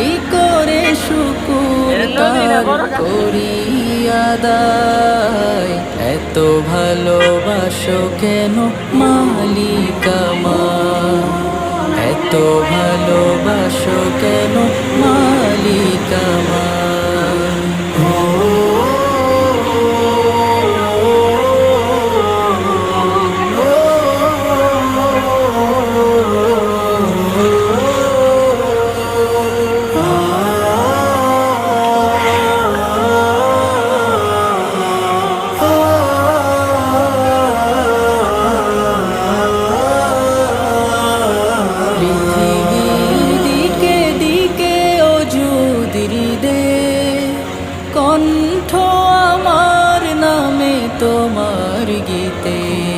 কি করে শুকুর করি আদায়? এত ভালোবাসো কেন মালিকামা এত ভালোবাসো কেন তোমার গীতে।